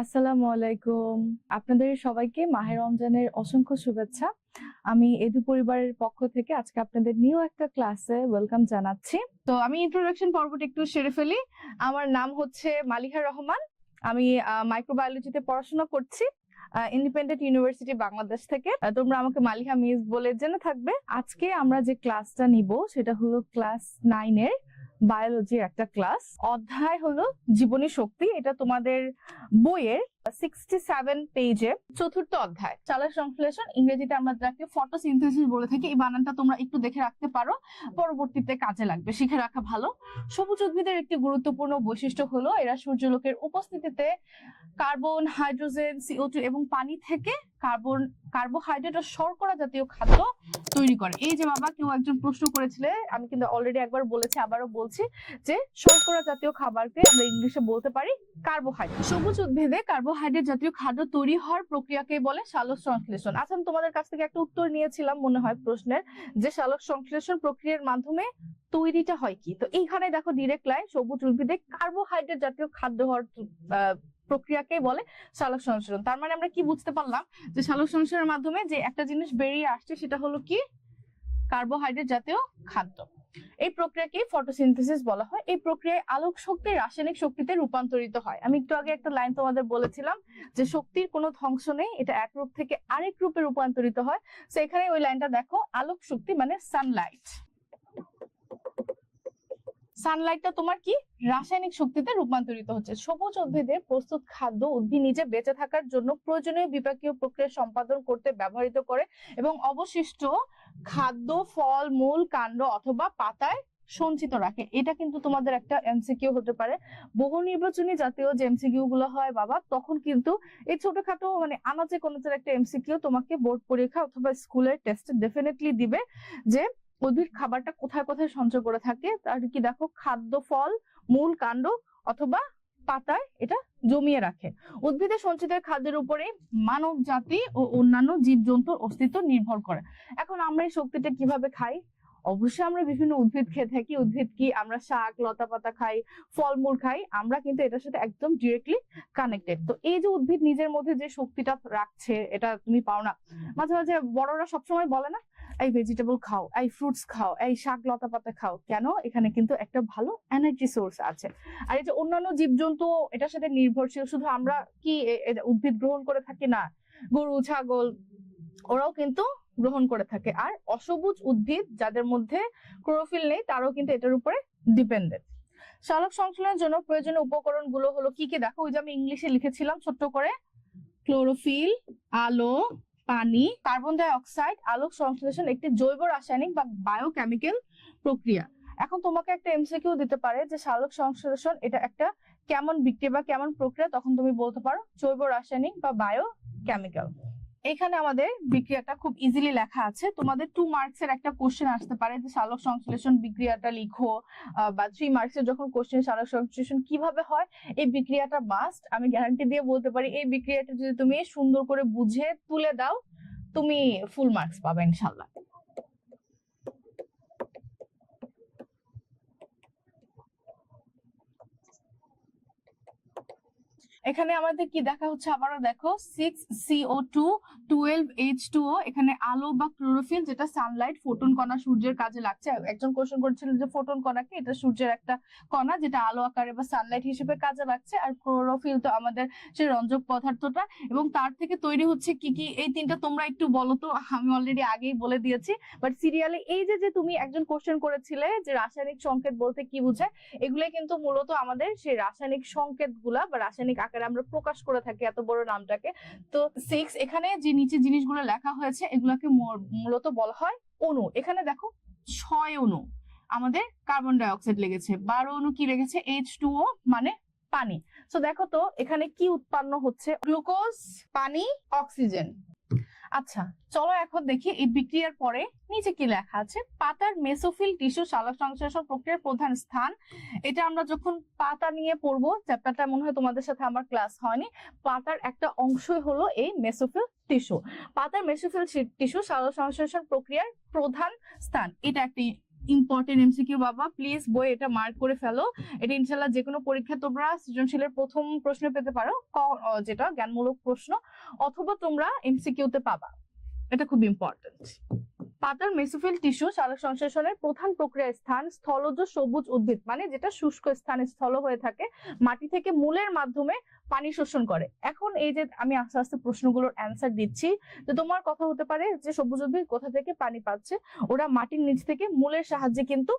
আসসালামু আলাইকুম। আপনাদের সবাইকে মাহের রমজানের অসংখ্য শুভেচ্ছা। আমি এদু পরিবারের পক্ষ থেকে আজকে আপনাদের নিউ একটা ক্লাসে ওয়েলকাম জানাচ্ছি। তো আমি ইন্ট্রোডাকশন পর্বটা একটু সেরে ফেলি। আমার নাম হচ্ছে মালিহা রহমান। আমি মাইক্রোবায়োলজিতে পড়াশোনা করছি ইন্ডিপেন্ডেন্ট ইউনিভার্সিটি বাংলাদেশ থেকে। তোমরা আমাকে মালিহা মিস বলে জেনে থাকবে। আজকে আমরা যে ক্লাসটা নিব, সেটা হলো ক্লাস নাইনের। বায়োলজির একটা ক্লাস অধ্যায় হলো জীবনী শক্তি এটা তোমাদের বইয়ের সিক্সটি সেভেন পেজে চতুর্থ অধ্যায় সংশ্লেষণ, ইংরেজিতে আমরা যাকে ফটোসিনথেসিস বলে থাকি, এই বানানটা তোমরা একটু দেখে রাখতে পারো, পরবর্তীতে কাজে লাগবে, শিখে রাখা ভালো। সবুজ উদ্ভিদের একটি গুরুত্বপূর্ণ বৈশিষ্ট্য হলো, এরা সূর্যালোকের উপস্থিতিতে কার্বন, হাইড্রোজেন এবং পানি থেকে কার্বন, কার্বোহাইড্রেট ও শর্করা জাতীয় খাদ্য তৈরি করে। এই যে বাবা, কেউ একজন প্রশ্ন করেছিলে, আমি কিন্তু অলরেডি একবার বলেছি, আবারও বলছি, যে শর্করা জাতীয় খাবারকে আমরা ইংলিশে বলতে পারি কার্বোহাইড্রেট সবুজ উদ্ভিদে কার্বোহাইড্রেট জাতীয় খাদ্য তৈরি হওয়ার প্রক্রিয়াকে বলে সালোক সংশ্লেষণ। আচ্ছা আমি তোমাদের কাছ থেকে একটা উত্তর নিয়েছিলাম, মনে হয় প্রশ্নের, যে সালোক সংশ্লেষণ প্রক্রিয়ার মাধ্যমে তৈরিটা হয় কি? তো এইখানে দেখো ডিরেক্ট লাইন সবুজ উদ্ভিদে কার্বোহাইড্রেট জাতীয় খাদ্য হওয়ার প্রক্রিয়াকে বলে সালোক সংশ্লেষণ। তার মানে আমরা কি বুঝতে পারলাম? যে সালোক সংশ্লেষণের মাধ্যমে যে একটা জিনিস বেরিয়ে আসছে সেটা হলো কি? কার্বোহাইড্রেট জাতীয় খাদ্য। এই প্রক্রিয়াকে ফটোসিনথেসিস বলা হয়। এই প্রক্রিয়ায় আলোক শক্তি রাসায়নিক শক্তিতে রূপান্তরিত হয়। আমি একটু আগে একটা লাইন তোমাদের বলেছিলাম যে শক্তির কোনো ধ্বংস নেই, এটা এক রূপ থেকে আরেক রূপে রূপান্তরিত হয়। তো এখানে ওই লাইনটা দেখো, আলোক শক্তি মানে সানলাইট সানলাইটটা তোমার কি? রাসায়নিক শক্তিতে রূপান্তরিত হচ্ছে। সবুজ উদ্ভিদের প্রস্তুত খাদ্য উদ্ভিদ নিজে বেঁচে থাকার জন্য প্রয়োজনীয় বিপাকীয় প্রক্রিয়া সম্পাদন করতে ব্যবহৃত করে এবং অবশিষ্ট খাদ্য, ফল, মূল, কাণ্ড অথবা পাতায় সঞ্চিত রাখে। এটা কিন্তু তোমাদের একটা এমসিকিউ হতে পারে। বহু নির্বাচনী জাতীয় যে এমসিকিউ গুলো হয় বাবা, তখন কিন্তু এই ছোটখাটো মানে আনাচে কোনো একটা এমসিকিউ তোমাকে বোর্ড পরীক্ষা অথবা স্কুলের টেস্টে ডেফিনেটলি দিবে যে উদ্ভিদ খাবারটা কোথায় কোথায় সঞ্চয় করে থাকে। তার কি দেখো, খাদ্য, ফল, মূল, কাণ্ড অথবা পাতায় এটা জমিয়ে রাখে। উদ্ভিদের সঞ্চিত খাদ্যের উপরে মানব জাতি ও অন্যান্য জীবজন্তুর অস্তিত্ব নির্ভর করে। এখন আমরা এই শক্তিটা কীভাবে খাই? অবশ্যই আমরা বিভিন্ন উদ্ভিদ খেয়ে থাকি। উদ্ভিদ কি? আমরা শাক লতা পাতা খাই, ফলমূল খাই। আমরা কিন্তু এটার সাথে একদম ডিরেক্টলি কানেক্টেড তো এই যে উদ্ভিদ নিজের মধ্যে যে শক্তিটা রাখছে, এটা তুমি পাও না। মাঝে মাঝে বড়রা সবসময় বলে না এই ভেজিটেবল খাও, এই ফ্রুটস খাও, এই শাক লতা পাতা খাও, কেন? এখানে কিন্তু একটা ভালো এনার্জি সোর্স আছে। আর এই যে অন্যান্য জীবজন্তু, এটার সাথে নির্ভরশীল, শুধু আমরা কি উদ্ভিদ গ্রহণ করে থাকি না, গরু, ছাগল, ওরাও কিন্তু গ্রহণ করে থাকে। আর অসবুজ উদ্ভিদ যাদের মধ্যে ক্লোরোফিল নেই, তারাও কিন্তু এটার উপরে ডিপেন্ডেন্ট সালোক সংশ্লেষণের জন্য প্রয়োজনীয় উপকরণগুলো হলো, কি কি? দেখো, ওই যে আমি ইংলিশে লিখেছিলাম ছোট্ট করে ক্লোরোফিল আলো পানি, কার্বন ডাই অক্সাইড আলোক সংশ্লেষণ একটি জৈব রাসায়নিক বা বায়োকেমিক্যাল প্রক্রিয়া। এখন তোমাকে একটা এমসিকিউ দিতে পারে যে আলোক সংশ্লেষণ এটা একটা কেমন বিক্রিয়া বা কেমন প্রক্রিয়া, তখন তুমি বলতে পারো জৈব রাসায়নিক বা বায়ো কেমিক্যাল এখানে আমাদের বিক্রিয়াটা খুব ইজিলি লেখা আছে। তোমাদের টু মার্কস এর একটা কোশ্চেন আসতে পারে যে সালক সংশ্লেষণ বিক্রিয়াটা লিখো বা থ্রি মার্কস এর যখন কোশ্চেন সালক সংশ্লেষণ কীভাবে হয়, এই বিক্রিয়াটা মাস্ট আমি গ্যারান্টি দিয়ে বলতে পারি, এই বিক্রিয়াটা যদি তুমি সুন্দর করে বুঝে তুলে দাও, তুমি ফুল মার্কস পাবে ইনশাল্লাহ। এখানে আমাদের কি দেখা হচ্ছে? আবারও দেখো six CO two twelve H two O এখানে আলো বা ক্লোরোফিল যেটা সানলাইট ফোটন কণা সূর্যের কাজে লাগছে। একজন কোশ্চেন করেছিল যে ফোটন কণাকে, এটা সূর্যের একটা কণা যেটা আলো আকারে বা সানলাইট হিসেবে কাজে লাগছে। আর ক্লোরোফিল তো আমাদের সেই রঞ্জক পদার্থটা। এবং তার থেকে তৈরি হচ্ছে কি কি? এই তিনটা তোমরা একটু বলো তো, আমি অলরেডি আগেই বলে দিয়েছি। বাট সিরিয়ালে এই যে যে তুমি একজন কোশ্চেন করেছিলে যে রাসায়নিক সংকেত বলতে কি বোঝায় এগুলো কিন্তু মূলত আমাদের সেই রাসায়নিক সংকেতগুলা বা রাসায়নিক আকারে আমরা প্রকাশ করে থাকি এত বড় নামটাকে। তো সিক্স এখানে যে নিচে জিনিসগুলো লেখা হয়েছে এগুলোকে মূলত বলা হয় অনু এখানে দেখো ছয় অনু আমাদের কার্বন ডাইঅক্সাইড লেগেছে। বারো অণু কি লেগেছে? এইচ টু ও মানে পানি। তো দেখো তো এখানে কি উৎপন্ন হচ্ছে? গ্লুকোজ পানি অক্সিজেন আচ্ছা চলো এখন দেখি এই বিক্রিয়ার পরে নিচে কি লেখা আছে? পাতার মেসোফিল টিস্যু সালোক সংশ্লেষণ প্রক্রিয়ার প্রধান স্থান। এটা আমরা যখন পাতা নিয়ে পড়ব, চ্যাপ্টারটা মনে হয় তোমাদের সাথে আমার ক্লাস হয়নি, পাতার একটা অংশই হলো এই মেসোফিল টিস্যু। পাতার মেসোফিল টিস্যু সালোক সংশ্লেষণ প্রক্রিয়ার প্রধান স্থান। এটা একটি ইম্পর্টেন্ট এমসিকিউ বাবা প্লিজ বই এটা মার্ক করে ফেলো। এটা ইনশাল্লাহ যে কোনো পরীক্ষা তোমরা সৃজনশীলের প্রথম প্রশ্ন পেতে পারো যেটা জ্ঞানমূলক প্রশ্ন, অথবা তোমরা এমসিকিউতে পাবা। এটা খুব ইম্পর্টেন্ট পাতার মেসোফিল টিস্যু সালোক সংশ্লেষণের প্রধান প্রক্রিয়া স্থান, স্থলজ সবুজ উদ্ভিদ মানে যেটা শুষ্ক স্থানে স্থল হয়ে থাকে, মাটি থেকে মূলের মাধ্যমে পানি শোষণ করে। এখন এই যে আমি আস্তে আস্তে প্রশ্নগুলোর অ্যান্সার দিচ্ছি, তো তোমার কথা হতে পারে যে সবুজ উদ্ভিদ কোথা থেকে পানি পাচ্ছে? ওরা মাটির নিচ থেকে মূলের সাহায্যে কিন্তু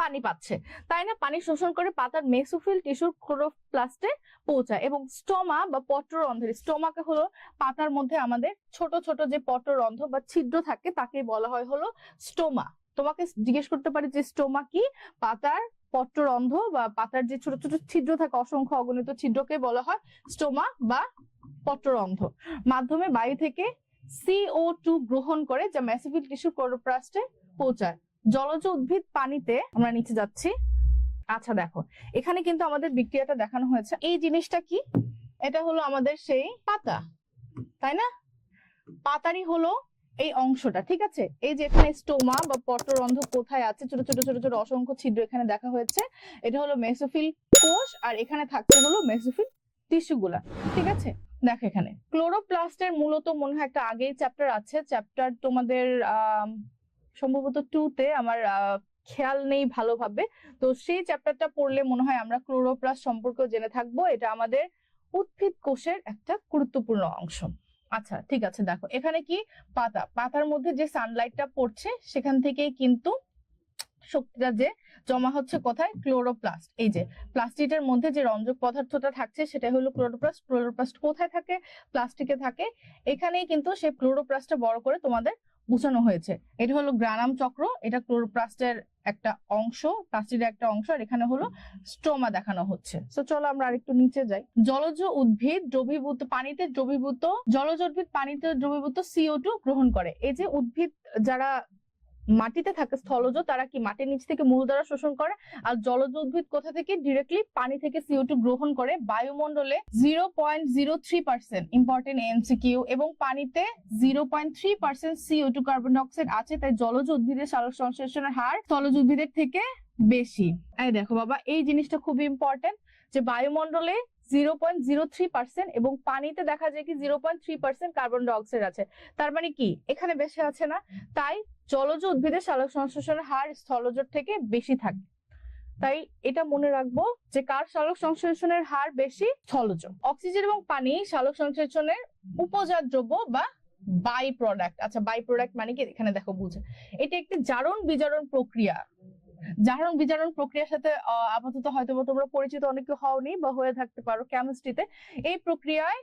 পানি পাচ্ছে। তাই না? পানি শোষণ করে পাতার মেসোফিল টিস্যুর ক্লোরোপ্লাস্টে পৌঁছায় এবং স্টোমা বা পত্ররন্ধ্রের স্টোমাকে হলো পাতার মধ্যে আমাদের ছোট ছোট যে পত্ররন্ধ্র বা ছিদ্র থাকে তাকে বলা হয় হলো স্টোমা। তোমাকে জিজ্ঞেস করতে পারি যে স্টোমা কি? পাতার পত্ররন্ধ্র বা পাতার যে ছোট ছোট ছিদ্র থাকে, অসংখ্য অগণিত ছিদ্রকে বলা হয় স্টোমা বা পত্ররন্ধ্র মাধ্যমে বায়ু থেকে সিও টু গ্রহণ করে, যা ম্যাসিফিল টিস্যু ক্লোরোপ্লাস্টে পৌঁছায়। জলজ উদ্ভিদ পানিতে আমরা নিচে যাচ্ছি। আচ্ছা দেখো, এখানে কিন্তু আমাদের বিক্রিয়াটা দেখানো হয়েছে। এই জিনিসটা কি? এটা হলো আমাদের সেই পাতা, তাই না? পাতারই হলো এই অংশটা, ঠিক আছে? এই যে এখানে স্টোমা বা পটরন্ধ্র কোথায় আছে? ছোট ছোট ছোট ছোট অসংখ্য ছিদ্র এখানে দেখা হয়েছে। এটা হলো মেসোফিল কোষ আর এখানে থাকছে হলো মেসোফিল টিস্যু গুলা ঠিক আছে? দেখো এখানে। ক্লোরোপ্লাস্টের মূলত মনে হয় একটা আগেই চ্যাপ্টার আছে। চ্যাপ্টার তোমাদের সম্ভবত টু তে আমার খেয়াল নেই ভালোভাবে। তো সেই চ্যাপ্টারটা পড়লে মনে হয় আমরা ক্লোরোপ্লাস্ট সম্পর্কে জেনে থাকব। এটা আমাদের উদ্ভিদ কোষের একটা গুরুত্বপূর্ণ অংশ। আচ্ছা ঠিক আছে। দেখো, এখানে কি? পাতা। পাতার মধ্যে যে সানলাইটটা পড়ছে, সেখান থেকেই কিন্তু শক্তিটা যে জমা হচ্ছে কোথায়? ক্লোরোপ্লাস্ট এই যে প্লাস্টিকের মধ্যে যে রঞ্জক পদার্থটা থাকছে সেটা হলো ক্লোরোপ্লাস্ট ক্লোরোপ্লাস্ট কোথায় থাকে? প্লাস্টিকে থাকে। এখানেই কিন্তু সে ক্লোরোপ্লাস্টটা বড় করে তোমাদের বোঝানো হয়েছে। এটা হলো গ্রানাম চক্র। এটা ক্লোরোপ্লাস্টের একটা অংশ, প্লাস্টিকের একটা অংশ, আর এখানে হলো স্টোমা দেখানো হচ্ছে। তো চলো আমরা আরেকটু নিচে যাই। জলজ উদ্ভিদ দ্রবীভূত পানিতে দ্রবীভূত, জলজ উদ্ভিদ পানিতে দ্রবীভূত সিও টু গ্রহণ করে। এই যে উদ্ভিদ যারা মাটিতে থাকে স্থলজ, তারা কি মাটির নিচ থেকে মূল দ্বারা শোষণ করে? আর জলজ উদ্ভিদ কোথা থেকে? ডিরেক্টলি পানি থেকে সিও টু গ্রহণ করে বায়ুমণ্ডলে zero point zero three percent important MCQ এবং পানিতে zero point three percent CO two carbon dioxide আছে, তাই জলজ উদ্ভিদের সালোক সংশ্লেষণের হার স্থলজ উদ্ভিদের থেকে বেশি। এই দেখো বাবা, এই জিনিসটা খুবই ইম্পর্টেন্ট যে বায়ুমণ্ডলে zero point zero three percent এবং পানিতে দেখা যায় কি zero point three percent carbon dioxide আছে। তার মানে কি? এখানে বেশি আছে না? তাই জলজ উদ্ভিদের সালোক সংশ্লেষণের হার স্থলজের থেকে বেশি থাকে। তাই এটা মনে রাখব যে কার সালোক সংশ্লেষণের হার বেশি? স্থলজ অক্সিজেন এবং পানি সালোক সংশ্লেষণের উপজাত দ্রব্য বা বাই প্রোডাক্ট আচ্ছা বাই প্রোডাক্ট মানে কি? এখানে দেখো বুঝে। এটা একটি জারণ বিজারণ প্রক্রিয়া। জারণ বিজারণ প্রক্রিয়ার সাথে আপাতত হয়তো তোমরা পরিচিত অনেকে হওনি বা হয়ে থাকতে পারো কেমিস্ট্রিতে এই প্রক্রিয়ায়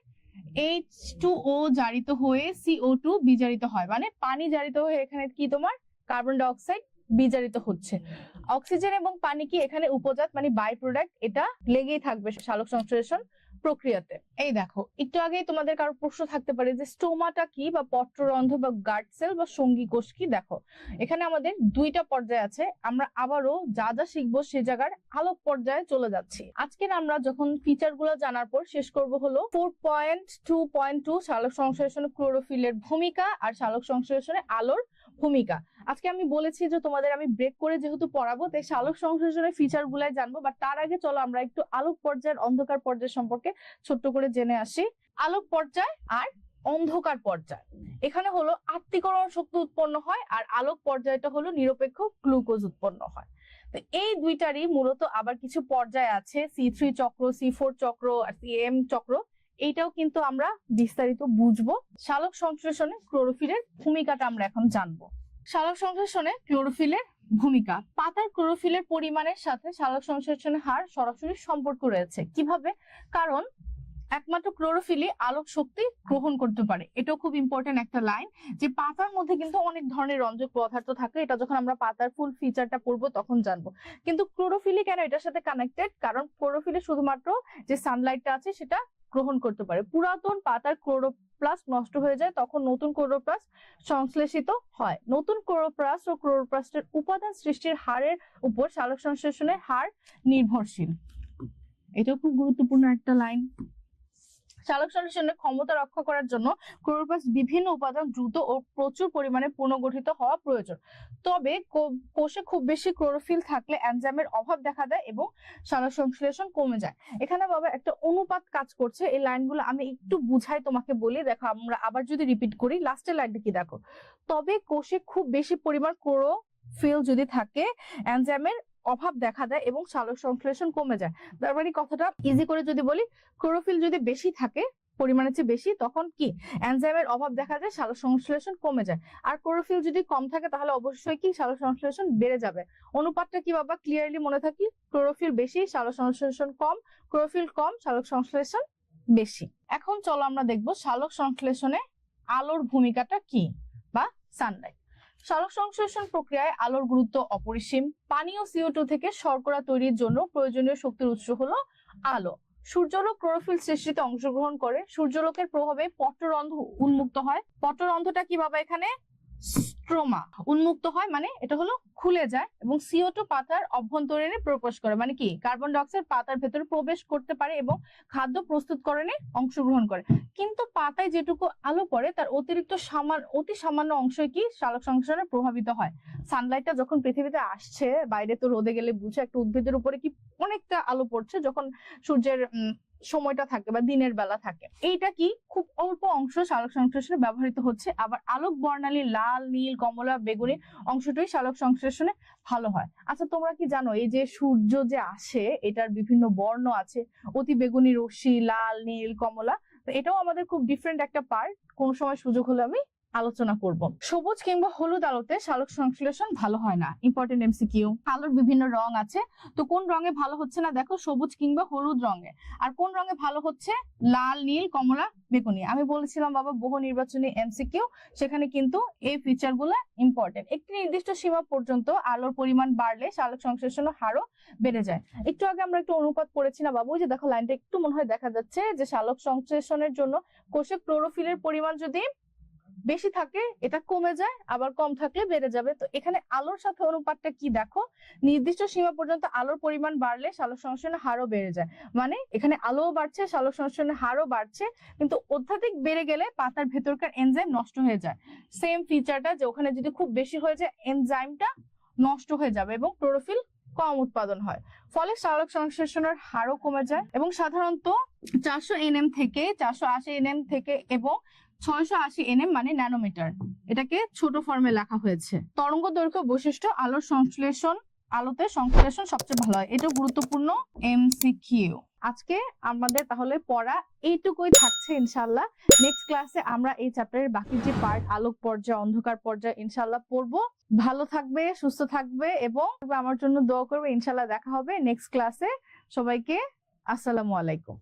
এইচ টু ও জারিত হয়ে সিও টু বিজারিত হয়। মানে পানি জারিত হয়ে এখানে কি তোমার? কার্বন ডাইঅক্সাইড বিজারিত হচ্ছে। অক্সিজেন এবং পানি কি এখানে উপজাত? মানে বাই প্রোডাক্ট এটা লেগেই থাকবে সালোক সংশ্লেষণ। প্রক্রিয়াতে। এই দেখো, একটু আগেই তোমাদের কারও প্রশ্ন থাকতে পারে যে স্টোমাটা কি বা পত্ররন্ধ্র বা গার্ড সেল বা সঙ্গী কোষ কি? দেখো, এখানে আমাদের দুইটা পর্যায় আছে। আমরা আবারও যা যা শিখব সে জায়গার আলোক পর্যায়ে চলে যাচ্ছি। আজকের আমরা যখন ফিচারগুলো জানার পর শেষ করব হলো four point two point two সালোক সংশ্লেষণে ক্লোরোফিলের ভূমিকা আর সালোক সংশ্লেষণে আলোর ভূমিকা। আজকে আমি বলেছি যে তোমাদের আমি ব্রেক করে যেহেতু পড়াবো, তাই সালোক সংশ্লেষণের ফিচার গুলাই জানব বাট তার আগে চলো আমরা একটু আলোক পর্যায়ের অন্ধকার পর্যায় সম্পর্কে ছোট্ট করে জেনে আসি। আলোক পর্যায় আর অন্ধকার পর্যায়। এখানে হলো আত্মীকরণ শক্তি উৎপন্ন হয় আর আলোক পর্যায়টা হলো নিরপেক্ষ গ্লুকোজ উৎপন্ন হয়। তো এই দুইটারই মূলত আবার কিছু পর্যায় আছে সি থ্রি চক্র সি ফোর চক্র আর সি এম চক্র। এইটাও কিন্তু আমরা বিস্তারিত বুঝব। সালোক সংশ্লেষণে ক্লোরোফিলের ভূমিকাটা আমরা এখন জানব। সালোক সংশ্লেষণে ক্লোরোফিলের ভূমিকা। পাতার ক্লোরোফিলের পরিমাণের সাথে সালোক সংশ্লেষণের হার সরাসরি সম্পর্ক রয়েছে। কীভাবে? কারণ একমাত্র ক্লোরোফিলই আলোক শক্তি গ্রহণ করতে পারে। এটাও খুব ইম্পর্টেন্ট একটা লাইন যে পাতার মধ্যে কিন্তু অনেক ধরনের রঞ্জক পদার্থ থাকে। এটা যখন আমরা পাতার ফুল ফিচারটা পড়ব তখন জানব। কিন্তু ক্লোরোফিলি কেন এটার সাথে কানেক্টেড কারণ ক্লোরোফিলে শুধুমাত্র যে সানলাইটটা আছে সেটা গ্রহণ করতে পারে। পুরাতন পাতার ক্লোরোপ্লাস্ট নষ্ট হয়ে যায়, তখন নতুন ক্লোরোপ্লাস্ট সংশ্লেষিত হয়। নতুন ক্লোরোপ্লাস্ট ও ক্লোরোপ্লাস্টের উপাদান সৃষ্টির হারের উপর সালোক সংশ্লেষণের হার নির্ভরশীল। এটাও খুব গুরুত্বপূর্ণ একটা লাইন। সালোক সংশ্লেষণের ক্ষমতা রক্ষা করার জন্য ক্লোরোপ্লাস্ট বিভিন্ন উপাদান দ্রুত ও প্রচুর পরিমাণে পুনর্গঠিত হওয়া প্রয়োজন। তবে কোষে খুব বেশি ক্লোরোফিল থাকলে এনজাইমের অভাব দেখা দেয় এবং সালোক সংশ্লেষণ কমে যায়। এখানে বাবা একটা অনুপাত কাজ করছে। এই লাইনগুলো আমি একটু বুঝাই তোমাকে বলি। দেখো, আমরা আবার যদি রিপিট করি, লাস্টের লাইনটা কি দেখো? তবে কোষে খুব বেশি পরিমাণ ক্লোরোফিল যদি থাকে, এনজাইমের অভাব দেখা দেয় এবং সালোক সংশ্লেষণ কমে যায়। তার মানে কথাটা ইজি করে যদি বলি ক্লোরোফিল যদি বেশি থাকে, পরিমাণের চেয়ে বেশি, তখন কি? এনজাইমের অভাব দেখা যায়, সালোক সংশ্লেষণ কমে যায়। আর ক্লোরোফিল যদি কম থাকে, তাহলে অবশ্যই কি? সালোক সংশ্লেষণ বেড়ে যাবে। অনুপাতটা কি বাবা? ক্লিয়ারলি মনে থাকি? ক্লোরোফিল বেশি, সালোক সংশ্লেষণ কম ক্লোরোফিল কম, সালোক সংশ্লেষণ বেশি। এখন চলো আমরা দেখব সালোক সংশ্লেষণে আলোর ভূমিকাটা কি? বা সানলাইট সালোক সংশ্লেষণ প্রক্রিয়ায় আলোর গুরুত্ব অপরিসীম। পানি ও সিও টু থেকে শর্করা তৈরির জন্য প্রয়োজনীয় শক্তির উৎস হলো আলো। সূর্যলোক ক্লোরোফিল সৃষ্টিতে অংশগ্রহণ করে। সূর্যলোকের প্রভাবে পট্টরন্ধ্র উন্মুক্ত হয়। পট্টরন্ধ্রটা কীভাবে এখানে স্ট্রোমা উন্মুক্ত হয় মানে এটা হলো খুলে যায় এবং সিও টু পাতার অভ্যন্তরীণে প্রবেশ করে। মানে কি? কার্বন ডাইঅক্সাইড পাতার ভেতরে প্রবেশ করতে পারে এবং খাদ্য প্রস্তুতকরণে অংশগ্রহণ করে। কিন্তু পাতায় যেটুকু আলো পড়ে, তার অতিরিক্ত সামান্য, অতি সামান্য অংশই কি? সালোক সংশ্লেষণে প্রভাবিত হয়। সানলাইটটা যখন পৃথিবীতে আসছে, বাইরে তো রোদে গেলে বুঝে, একটা উদ্ভিদের উপরে কি অনেকটা আলো পড়ছে, যখন সূর্যের সময়টা থাকে বা দিনের বেলা থাকে। এইটা কি খুব অল্প অংশ সালোক সংশ্লেষণে ব্যবহৃত হচ্ছে, আবার আলোক বর্ণালী লাল, নীল, কমলা, বেগুনি অংশটাই সালোক সংশ্লেষণে ভালো হয়। আচ্ছা তোমরা কি জানো এই যে সূর্য যে আসে, এটার বিভিন্ন বর্ণ আছে, অতি বেগুনি, রশ্মি, লাল, নীল, কমলা এটাও আমাদের খুব ডিফারেন্ট একটা পার্ট কোন সময় সুযোগ হলে আমি আলোচনা করব। সবুজ কিংবা হলুদ আলোতে সালোক সংশ্লেষণ ভালো হয় না। ইম্পর্টেন্ট এমসিকিউ আলোর বিভিন্ন রং আছে। তো কোন রঙে ভালো হচ্ছে না? দেখো, সবুজ কিংবা হলুদ রঙে। আর কোন রঙে ভালো হচ্ছে? লাল, নীল, কমলা, বেগুনি। আমি বলেছিলাম বাবা, বহু নির্বাচনী এমসিকিউ সেখানে কিন্তু এই ফিচারগুলো ইম্পর্টেন্ট একটি নির্দিষ্ট সীমা পর্যন্ত আলোর পরিমাণ বাড়লে সালোক সংশ্লেষণের হারও বেড়ে যায়। একটু আগে আমরা একটু অনুপাত পড়েছি না বাবু? যে দেখো, লাইনটা একটু মনে হয় দেখা যাচ্ছে যে সালোক সংশ্লেষণের জন্য কোষে ক্লোরোফিলের পরিমাণ যদি বেশি থাকে, এটা কমে যায়, আবার কম থাকলে বেড়ে যাবে। তো এখানে আলোর সাথে অনুপাতটা কি দেখো? নির্দিষ্ট সীমা পর্যন্ত আলোর পরিমাণ বাড়লে সালোক সংশ্লেষণের হারও বেড়ে যায়। মানে এখানে আলোও বাড়ছে, সালোক সংশ্লেষণের হারও বাড়ছে, কিন্তু অত্যাধিক বেড়ে গেলে পাতার ভেতরকার এনজাইম নষ্ট হয়ে যায়। সেম ফিচারটা যে ওখানে যদি খুব বেশি হয়ে যায় এনজাইমটা নষ্ট হয়ে যাবে এবং ক্লোরোফিল কম উৎপাদন হয়। ফলে সালোক সংশ্লেষণের হারও কমে যায় এবং সাধারণত চারশো এনএম থেকে চারশো আশি এনএম থেকে এবং ছয়শো আশি এনএম মানে ন্যানোমিটার। এটাকে ছোট ফর্মে লেখা হয়েছে। তরঙ্গ দৈর্ঘ্য বৈশিষ্ট্য, আলোর সংশ্লেষণ, আলোতে সংশ্লেষণ সবচেয়ে ভালো হয়। এটা গুরুত্বপূর্ণ এমসিকিউ। আজকে আমাদের তাহলে পড়া এইটুকুই থাকছে ইনশাল্লাহ নেক্সট ক্লাসে আমরা এই চ্যাপ্টারের বাকি যে পার্ট, আলোক পর্যায়, অন্ধকার পর্যায় ইনশাল্লাহ পড়ব। ভালো থাকবে, সুস্থ থাকবে এবং আমার জন্য দোয়া করবে। ইনশাল্লাহ দেখা হবে নেক্সট ক্লাসে। সবাইকে আসসালামু আলাইকুম।